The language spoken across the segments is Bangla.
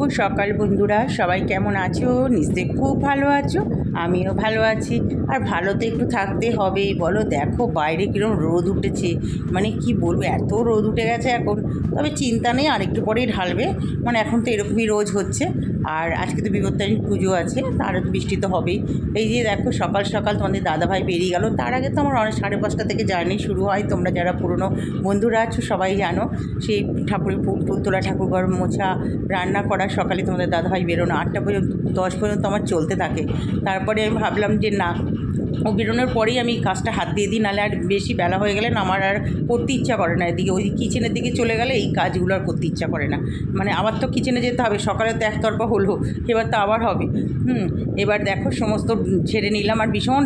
শুভ সকাল বন্ধুরা। সবাই কেমন আছো? নিশ্চয় খুব ভালো আছো। আমিও ভালো আছি। আর ভালো তো একটু থাকতে হবেই বলো, দেখো বাইরে কীরকম রোদ উঠেছে। মানে কি বলব, এত রোদ উঠে গেছে এখন। তবে চিন্তা নেই, আরেকটু পরেই ঢালবে। মানে এখন তো এরকমই রোজ হচ্ছে। আর আজকে তো বিপত্তারিণী পুজো আছে তার বৃষ্টি তো হবেই। এই যে দেখো, সকাল সকাল তোমাদের দাদাভাই বেরিয়ে গেল। তার আগে তো আমার অনেক সাড়ে পাঁচটা থেকে জার্নি শুরু হয়। তোমরা যারা পুরনো বন্ধুরা আছো, সবাই জানো, সেই ঠাকুরের ফুল তোলা ঠাকুর ঘর মোছা রান্না করা, সকালে তোমাদের দাদাভাই বেরোনো। আটটা পর্যন্ত, দশ পর্যন্ত আমার চলতে থাকে। তারপরে আমি ভাবলাম যে না ও বেরোনোর পরেই আমি কাজটা হাত দিয়ে দিই, নাহলে আর বেশি বেলা হয়ে গেলে আমার আর করতে ইচ্ছা করে না। এদিকে ওই কিচেনের দিকে চলে গেলে এই কাজগুলো আর করতে ইচ্ছা করে না। মানে আবার তো কিচেনে যেতে হবে, সকালে তো একতরফা হলো, এবার তো আবার হবে। হুম, এবার দেখো সমস্ত ছেড়ে নিলাম আর ভীষণ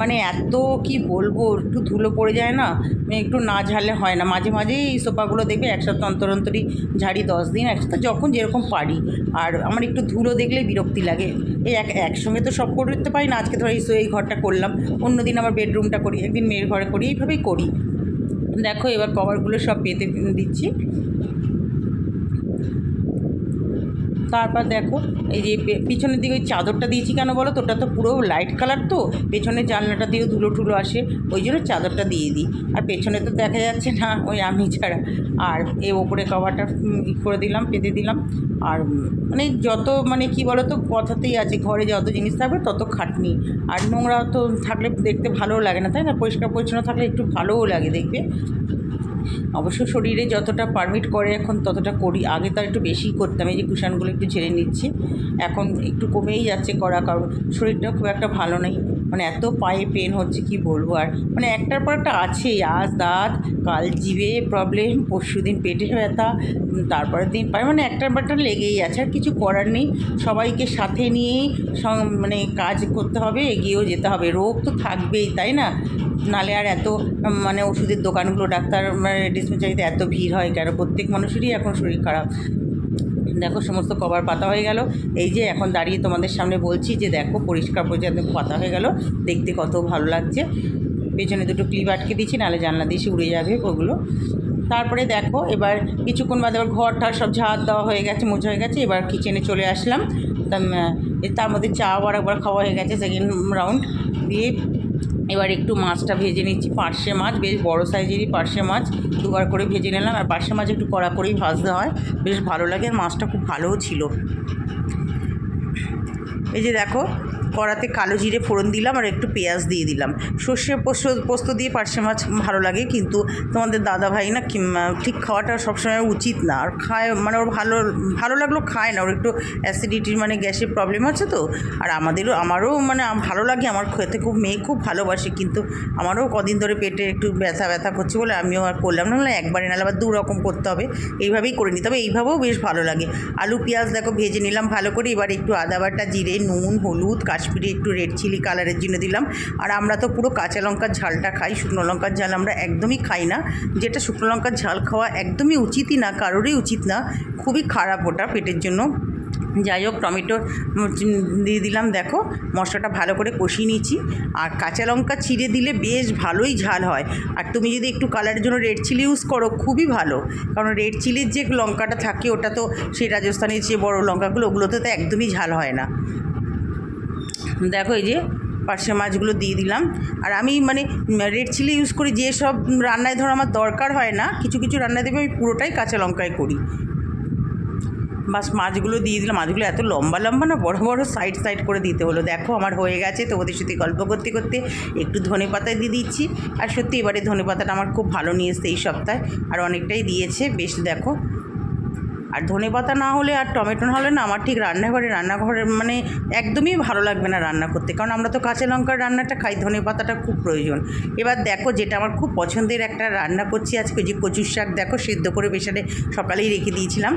মানে এত কি বলব, একটু ধুলো পড়ে যায় না, একটু না ঝাড়লে হয় না। মাঝে মাঝেই এই সোফাগুলো দেখবে একসাথে অন্তর অন্তরই ঝাড়ি দশ দিন একসাথে যখন যেরকম পারি। আর আমার একটু ধুলো দেখলে বিরক্তি লাগে। এই এক, একসঙ্গে তো সব করতে পারি না, আজকে ধরো এই এই ঘরটা করলাম অন্য দিন আমার বেডরুমটা করি, একদিন মেয়ের ঘরে করি, এইভাবেই করি। দেখো এবার কভারগুলো সব পেতে দিচ্ছি। তারপর দেখো, এই যে পিছনের দিকে ওই চাদরটা দিয়েছি কেন বলো তো? ওটা তো পুরো লাইট কালার তো। পেছনের জানলাটা দিয়েও ধুলো টুলো আসে, ওই জন্য চাদরটা দিয়ে দিই। আর পেছনে তো দেখা যাচ্ছে না ওই আমি ছাড়া। আর এই ওপরে কভারটা করে দিলাম, পেতে দিলাম। আর মানে যত মানে কি বলো তো কথাতেই আছে, ঘরে যত জিনিস থাকবে তত খাটনি। আর নোংরা তো থাকলে দেখতে ভালোও লাগে না, তাই না? পরিষ্কার পরিচ্ছন্ন থাকলে একটু ভালোও লাগে দেখবে অবশ্য শরীরে যতটা পারমিট করে এখন, ততটা করি। আগে তার একটু বেশি করতাম, এই যে কুষাণগুলো একটু ছেড়ে নিচ্ছি। এখন একটু কমেই যাচ্ছে করা, কারণ শরীরটাও খুব একটা ভালো নেই। মানে এত পায়ে পেন হচ্ছে, কি বলব? আর মানে একটার পর একটা আছেই, আজ দাঁত, কাল জিভে প্রবলেম পরশু দিন পেটে ব্যথা তারপরের দিন পায়ে মানে একটার পর একটা লেগেই আছে, আর কিছু করার নেই। সবাইকে সাথে নিয়েই মানে কাজ করতে হবে, এগিয়েও যেতে হবে। রোগ তো থাকবেই, তাই না? নালে আর এত মানে ওষুধের দোকানগুলো, ডাক্তার মানে ডিসপেন্সারিতে এত ভিড় হয় কেন? প্রত্যেক মানুষেরই এখন শরীর খারাপ। দেখো সমস্ত কভার পাতা হয়ে গেল। এই যে এখন দাঁড়িয়ে তোমাদের সামনে বলছি যে দেখো পরিষ্কার পরিচ্ছন্ন পাতা হয়ে গেল। দেখতে কত ভালো লাগছে। পেছনে দুটো ক্লিপ আটকে দিচ্ছি নাহলে জানলা দিয়ে এসে উড়ে যাবে ওগুলো। তারপরে দেখো এবার কিছুক্ষণ বাদে এবার ঘর ঠার সব ঝাড় দেওয়া হয়ে গেছে, মোছা হয়ে গেছে। এবার কিচেনে চলে আসলাম। তার মধ্যে চা আর একবার খাওয়া হয়ে গেছে সেকেন্ড রাউন্ড দিয়ে এবার একটু মাছটা ভেজে নিচ্ছি। পার্শে মাছ, বেশ বড় সাইজেরই পার্শে মাছ। দুবার করে ভেজে নিলাম। আর পার্শে মাছ একটু কড়া করেই ভাজতে হয়। বেশ ভালো লাগে। আর মাছটা খুব ভালোও ছিল। এই যে দেখো কড়াতে কালো জিরে ফোড়ন দিলাম আর একটু পেঁয়াজ দিয়ে দিলাম। সর্ষে পোস্ত পোস্ত দিয়ে পার্শে মাছ ভালো লাগে, কিন্তু তোমাদের দাদা ভাই না ঠিক খাওয়াটা সবসময় উচিত না। আর খায় মানে ওর ভালো ভালো লাগল খায় না, ওর একটু অ্যাসিডিটির মানে গ্যাসের প্রবলেম আছে তো। আর আমাদেরও, আমারও মানে ভালো লাগে, আমার খেতে খুব, মেয়ে খুব ভালোবাসে, কিন্তু আমারও কদিন ধরে পেটে একটু ব্যথা ব্যথা করছে বলে আমিও আর করলাম না একবারে নাহলে আবার দু রকম করতে হবে। এইভাবেই করে নিতে হবে, এইভাবেও বেশ ভালো লাগে। আলু, পেঁয়াজ দেখো ভেজে নিলাম ভালো করে, এবার একটু আদা বাটা, জিরে, নুন, হলুদ কাশ্মীরি একটু রেড চিলি কালারের জন্য দিলাম। আর আমরা তো পুরো কাঁচা লঙ্কার ঝালটা খাই, শুকনো লঙ্কার ঝাল আমরা একদমই খাই না। যেটা শুকনো লঙ্কার ঝাল খাওয়া একদমই উচিতই না, কারোরই উচিত না। খুবই খারাপ ওটা পেটের জন্য। যাই হোক, টমেটো দিয়ে দিলাম, দেখো, মশলাটা ভালো করে কষিয়ে নিচ্ছি আর কাঁচা লঙ্কা চিড়ে দিলে বেশ ভালোই ঝাল হয়। আর তুমি যদি একটু কালারের জন্য রেড চিলি ইউজ করো, খুবই ভালো। কারণ রেড চিলির যে লঙ্কাটা থাকে, ওটা তো সেই রাজস্থানের যে বড় লঙ্কাগুলো, ওগুলোতে তো একদমই ঝাল হয় না। দেখো এই যে পার্শে মাছগুলো দিয়ে দিলাম। আর আমি মানে রেড চিলি ইউজ করি, যে সব রান্নায় ধরো আমার দরকার হয় না, কিছু কিছু রান্নায় দেবে আমি পুরোটাই কাঁচা লঙ্কায় করি। বাস মাছগুলো দিয়ে দিলাম, মাছগুলো এত লম্বা লম্বা না, বড় বড় সাইড সাইড করে দিতে হলো। দেখো আমার হয়ে গেছে তো ওদের সাথে গল্প করতে করতে একটু ধনে পাতা দিয়ে দিচ্ছি। আর সত্যি এবারে ধনে পাতাটা আমার খুব ভালো নিয়ে এসছে এই সপ্তাহে, আর অনেকটাই দিয়েছে। বেশ দেখো আর ধনে পাতা না হলে আর টমেটো না হলে না, আমার ঠিক রান্নাঘরে রান্নাঘরে মানে একদমই ভালো লাগবে না রান্না করতে। কারণ আমরা তো কাঁচা লঙ্কার রান্নাটা খাই ধনে পাতাটা খুব প্রয়োজন। এবার দেখো যেটা আমার খুব পছন্দের একটা রান্না করছি আজকে যে কচুর শাক দেখো, সেদ্ধ করে বেসারে সকালেই রেখে দিয়েছিলাম।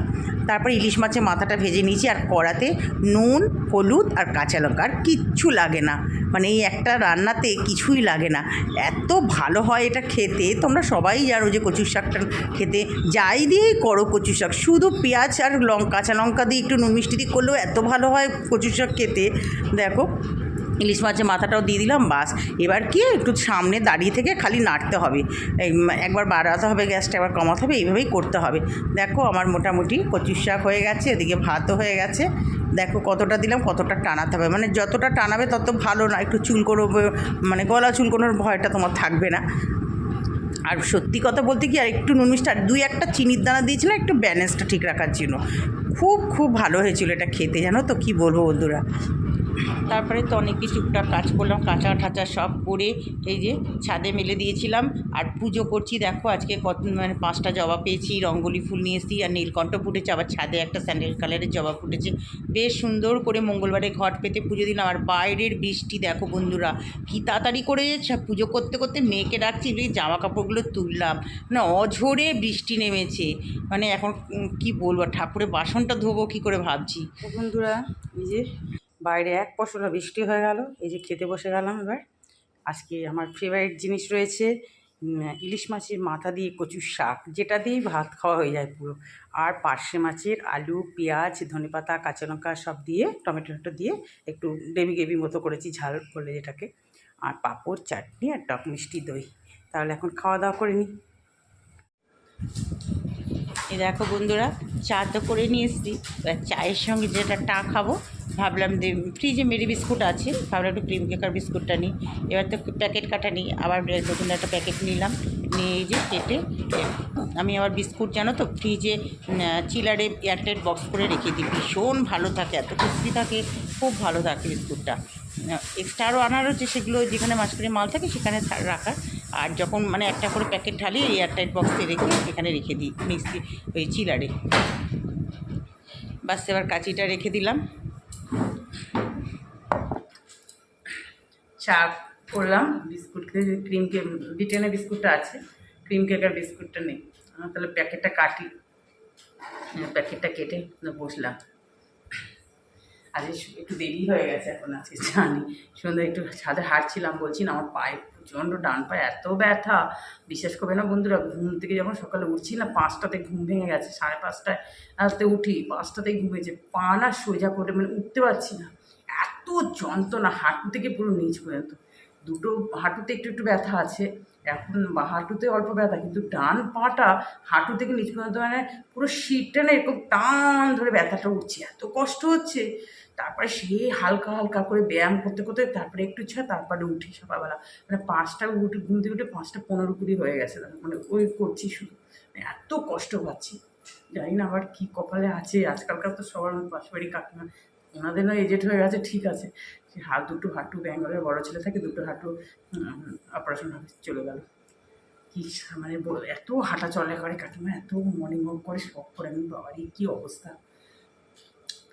তারপর ইলিশ মাছের মাথাটা ভেজে নিয়েছি, আর কড়াতে নুন, হলুদ আর কাঁচা লঙ্কা। আর কিচ্ছু লাগে না। মানে এই একটা রান্নাতে কিছুই লাগে না। এত ভালো হয় এটা খেতে, তোমরা সবাই জানো যে কচুর শাকটা খেতে। যাই দিয়েই করো কচু শাক, শুধু পেঁয়াজ আর লঙ্কা কাঁচা লঙ্কা দিয়ে একটু নুন মিষ্টি দিয়ে করলেও এত ভালো হয় কচু শাক খেতে। দেখো, ইলিশ মাছের মাথাটাও দিয়ে দিলাম, বাস। এবার কি একটু সামনে দাঁড়িয়ে থেকে খালি নাড়তে হবে। একবার বাড়াতে হবে গ্যাসটা, একবার কমাতে হবে, এইভাবেই করতে হবে। দেখো, আমার মোটামুটি কচুর শাক হয়ে গেছে, এদিকে ভাতও হয়ে গেছে। দেখো, কতটা দিলাম, কতটা টানাতে হবে। মানে যতটা টানাবে তত ভালো না, একটু চুলকোনো মানে গলা চুলকোনোর ভয়টা তোমার থাকবে না। আর সত্যি কথা বলতে কি আর একটু নুন মিষ্টি আর দুই একটা চিনির দানা দিয়েছিলাম একটু ব্যালেন্সটা ঠিক রাখার জন্য। খুব খুব ভালো হয়েছিল এটা খেতে, জানো তো কি বলব বন্ধুরা? তারপরে তো অনেক কিছু টুকটাক কাজ করলাম, কাঁচা ঠাঁচা সব করে এই যে ছাদে মেলে দিয়েছিলাম। আর পুজো করছি, দেখো আজকে কত মানে পাঁচটা জবা পেয়েছি, রঙ্গলি ফুল নিয়ে এসেছি, আর নীলকণ্ঠ ফুটেছে, আবার ছাদে একটা স্যান্ডেল কালারের জবা ফুটেছে। বেশ সুন্দর করে মঙ্গলবারে ঘট পেতে পুজো দিলাম। আর বাইরের বৃষ্টি, দেখো বন্ধুরা, কি তাড়াতাড়ি করে পুজো করতে করতে মেয়েকে ডাকছি জামা কাপড়গুলো তুললাম। মানে অঝোরে বৃষ্টি নেমেছে। মানে এখন কি বলব, ঠাকুরের বাসনটা ধোবো কি করে ভাবছি। বন্ধুরা, এই যে বাইরে এক পশলা বৃষ্টি হয়ে গেল, এই যে খেতে বসে গেলাম এবার। আজকে আমার ফেভারিট জিনিস রয়েছে ইলিশ মাছের মাথা দিয়ে কচুর শাক, যেটা দিয়েই ভাত খাওয়া হয়ে যায় পুরো। আর পার্শে মাছের আলু, পেঁয়াজ, ধনেপাতা কাঁচা লঙ্কা সব দিয়ে, টমেটো টমেটো দিয়ে একটু গ্রেভি গ্রেভি মতো করেছি, ঝাল বলে যেটাকে। আর পাঁপড়, চাটনি আর টক মিষ্টি দই। তাহলে এখন খাওয়া দাওয়া করে নিই এই দেখো বন্ধুরা, চা তো করে নিয়ে এসেছি। এবার চায়ের সঙ্গে যেটা টা খাব, ভাবলাম যে ফ্রিজে মেরি বিস্কুট আছে, ভাবলাম একটু ক্রিম কেকার বিস্কুটটা নিই। এবার তো প্যাকেট কাটা নিই, আবার নতুন একটা প্যাকেট নিলাম, নিয়ে এই যে কেটে, আমি আবার বিস্কুট জানো তো ফ্রিজে চিলারে এয়ারটাইট বক্স করে রেখে দিই। ভীষণ ভালো থাকে, এত ক্রিস্পি থাকে, খুব ভালো থাকে বিস্কুটটা। এক্সট্রা আরও আনার হচ্ছে সেগুলো যেখানে মাঝখানে মাল থাকে, সেখানে রাখার। আর যখন মানে একটা করে প্যাকেট ঢালি এয়ারটাইট বক্সে রেখে এখানে রেখে দিই, মিক্সি, ওই চিলারে। বাস, এবার কাঁচিটা রেখে দিলাম। চা করলাম, বিস্কুট ক্রিম কেক ব্রিটেনের বিস্কুটটা আছে ক্রিম কেকের বিস্কুটটা নেই। তাহলে প্যাকেটটা কাটি, প্যাকেটটা কেটে বসলাম। আজ একটু দেরি হয়ে গেছে এখন আজকে, জানি। সন্ধ্যা একটু ছাদে হাঁটছিলাম, বলছি না, আমার পায়ে প্রচণ্ড ডান পায়ে এত ব্যথা। বিশ্বাস করবে না বন্ধুরা, ঘুম থেকে যখন সকালে উঠছি না, পাঁচটাতে ঘুম ভেঙে গেছে, সাড়ে পাঁচটায় রাতে উঠি, পাঁচটাতেই ঘুমেছে পা না সোজা করে মানে উঠতে পারছি না। এত যন্ত্রণা, হাঁটু থেকে পুরো নিচ পর্যন্ত। দুটো হাঁটুতে একটু একটু ব্যথা আছে, এখন হাঁটুতে অল্প ব্যথা, কিন্তু ডান পাটা হাঁটু থেকে নিচ পর্যন্ত মানে পুরো শীতটা না এরকম টান ধরে ব্যথাটা উঠছে, এত কষ্ট হচ্ছে। তারপরে সে হালকা হালকা করে ব্যায়াম করতে করতে তারপরে একটু ছা তারপরে উঠি সকালবেলা। মানে পাঁচটা উঠে, ঘুম থেকে উঠে পাঁচটা পনেরো কুড়ি হয়ে গেছে মানে ওই করছি শুধু। মানে এত কষ্ট পাচ্ছি। জানি না আবার কী কপালে আছে, আজকালকার তো সবার পাশে বাড়ি কাকিমা। ওনাদের না এজেট হয়ে গেছে, ঠিক আছে। হাত দুটো হাঁটু ব্যাঙ্গলে বড় ছেলে থাকে, দুটো হাঁটু অপারেশন চলে গেল। কি মানে এত হাঁটা চলে করে কাকিমা, এত মর্নিং ওয়াক করে, সব করে আমি বাবারই কী অবস্থা।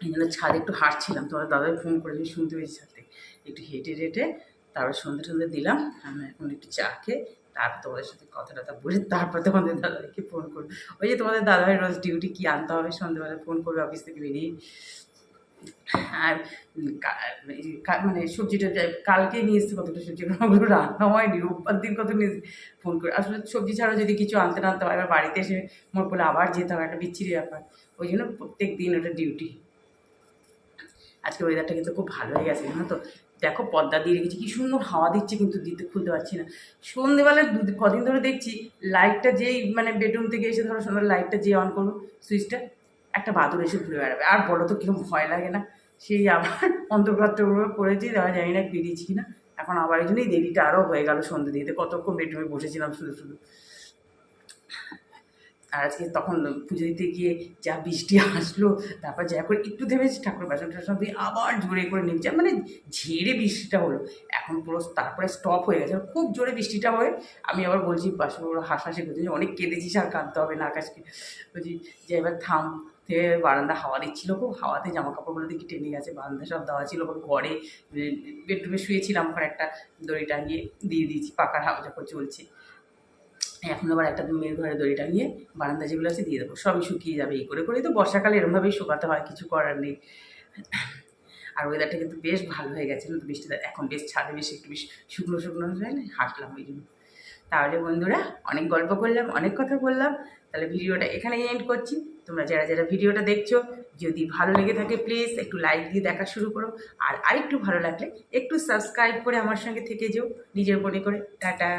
এই জন্য ছাদে একটু হাঁটছিলাম, তোমার দাদাই ফোন করেছি শুনতে পেয়েছি ছাদে একটু হেঁটে হেঁটে তারপর সন্ধ্যে সন্ধ্যে দিলাম, আমি এখন একটু চা খেয়ে তারপর তোমাদের সাথে কথা টথা বলে তারপর তোমাদের দাদাকে ফোন করব। ওই যে তোমাদের দাদাভাই রোজ ডিউটি কী আনতে হবে সন্ধ্যেবেলা ফোন করবে অফিস থেকে বেরিয়ে। আর মানে সবজিটা যাই কালকে নিয়ে এসছে কতটা সবজি ওগুলো রান্না হয়নি, রোববার দিন কত নিয়ে ফোন করে। আসলে সবজি ছাড়াও যদি কিছু আনতে না আনতে হয় বাড়িতে এসে মোর বলে আবার যেতে হবে, একটা বিচ্ছিরি ব্যাপার। ওই জন্য প্রত্যেক দিন ওটা ডিউটি আজকে ওয়েদারটা কিন্তু খুব ভালো হয়ে গেছে, জানো তো? দেখো পর্দা দিয়ে রেখেছি, কি সুন্দর হাওয়া দিচ্ছে কিন্তু দিতে খুলতে পারছি না। সন্ধেবেলা দু কদিন ধরে দেখছি লাইটটা যেই মানে বেডরুম থেকে এসে ধরো সন্ধ্যে লাইটটা যে অন করব সুইচটা একটা বাদুর এসে ঘুরে বেড়াবে। আর বলো তো কীরকম ভয় লাগে না? সেই আবার অন্তর্গত করেছি দেখা জানি না বেরিয়েছি না এখন আবার এই জন্যই দেরিটা আরও হয়ে গেল সন্ধ্যে দিতে। কতক্ষণ বেডরুমে বসেছিলাম শুধু শুধু। আর আজকে তখন পুজো দিতে গিয়ে যা বৃষ্টি আসলো, তারপর যা করে একটু থেমেছে ঠাকুর বাসন টাসন দিয়ে আবার জোরে করে নেমছে। মানে ঝেড়ে বৃষ্টিটা হলো। এখন পুরো তারপরে স্টপ হয়ে গেছে। খুব জোরে বৃষ্টিটা হয়ে। আমি আবার বলছি পাশে ওরা হাসাহাসি করছে যে অনেক কেঁদেছিস আর কাঁদতে হবে না আকাশকে। বলছি, যে এবার থাম। থেকে বারান্দা হাওয়া দিচ্ছিল খুব। হাওয়াতে জামা কাপড়গুলো দেখি টেনে গেছে। বারান্দা সব দেওয়া ছিল ঘরে। বেডরুমে শুয়েছিলাম ওখানে একটা দড়ি টাঙিয়ে দিয়ে দিয়েছি। পাকার হাওয়া যখন চলছে। এখন আবার একটা মেয়ের ঘরে দড়ি টাঙিয়ে বারান্দা যেগুলো আছে দিয়ে দেবো। সবই শুকিয়ে যাবে, এই করে করে তো বর্ষাকালে এরমভাবেই শুকাতে হয়, কিছু করার নেই। আর ওয়েদারটা কিন্তু বেশ ভালো হয়ে গেছে না তো বৃষ্টিটা এখন বেশ ছাদে বেশ একটু বেশ শুকনো শুকনো হয়ে না? হাঁটলাম ওই জন্য। তাহলে বন্ধুরা, অনেক গল্প করলাম, অনেক কথা বললাম। তাহলে ভিডিওটা এখানেই এন্ড করছি। তোমরা যারা যারা ভিডিওটা দেখছ, যদি ভালো লেগে থাকে প্লিজ একটু লাইক দিয়ে দেখা শুরু করো। আর আরেকটু ভালো লাগলে একটু সাবস্ক্রাইব করে আমার সঙ্গে থেকে যেও, নিজের মনে করে। টাটা।